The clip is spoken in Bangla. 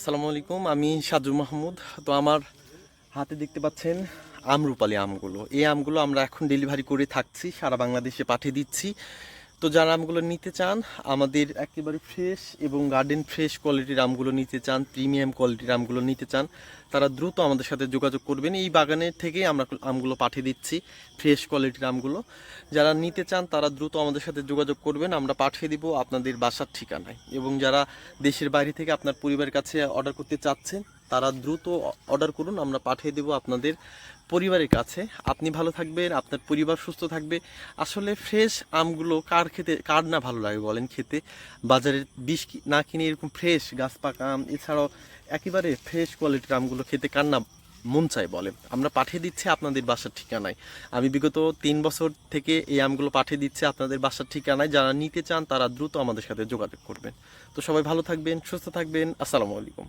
আসসালামু আলাইকুম, আমি সাজু মাহমুদ। তো আমার হাতে দেখতে পাচ্ছেন আমরুপালি আমগুলো। এই আমগুলো আমরা এখন ডেলিভারি করে থাকছি, সারা বাংলাদেশে পাঠিয়ে দিচ্ছি। তো যারা আমগুলো নিতে চান, আমাদের একেবারে ফ্রেশ এবং গার্ডেন ফ্রেশ কোয়ালিটির আমগুলো নিতে চান প্রিমিয়াম কোয়ালিটির আমগুলো নিতে চান, তারা দ্রুত আমাদের সাথে যোগাযোগ করবেন। এই বাগানের থেকেই আমরা আমগুলো পাঠিয়ে দিচ্ছি ফ্রেশ কোয়ালিটির আমগুলো। যারা নিতে চান, তারা দ্রুত আমাদের সাথে যোগাযোগ করবেন, আমরা পাঠিয়ে দিব আপনাদের বাসার ঠিকানায়। এবং যারা দেশের বাইরে থেকে আপনার পরিবারের কাছে অর্ডার করতে চাচ্ছেন তারা দ্রুত অর্ডার করুন, আমরা পাঠিয়ে দেব আপনাদের পরিবারের কাছে। আপনি ভালো থাকবেন, আপনার পরিবার সুস্থ থাকবে। আসলে ফ্রেশ আমগুলো কার খেতে, কার না ভালো লাগে বলেন খেতে? বাজারের বিষ না কিনে এরকম ফ্রেশ গাছ পাকা আম, এছাড়াও একেবারে ফ্রেশ কোয়ালিটির আমগুলো খেতে কার না মন চাই বলে আমরা পাঠিয়ে দিচ্ছি আপনাদের বাসার ঠিকানায়। আমি বিগত তিন বছর থেকে এই আমগুলো পাঠিয়ে দিচ্ছি আপনাদের বাসার ঠিকানায়। যারা নিতে চান তারা দ্রুত আমাদের সাথে যোগাযোগ করবেন। তো সবাই ভালো থাকবেন, সুস্থ থাকবেন। আসসালামু আলাইকুম।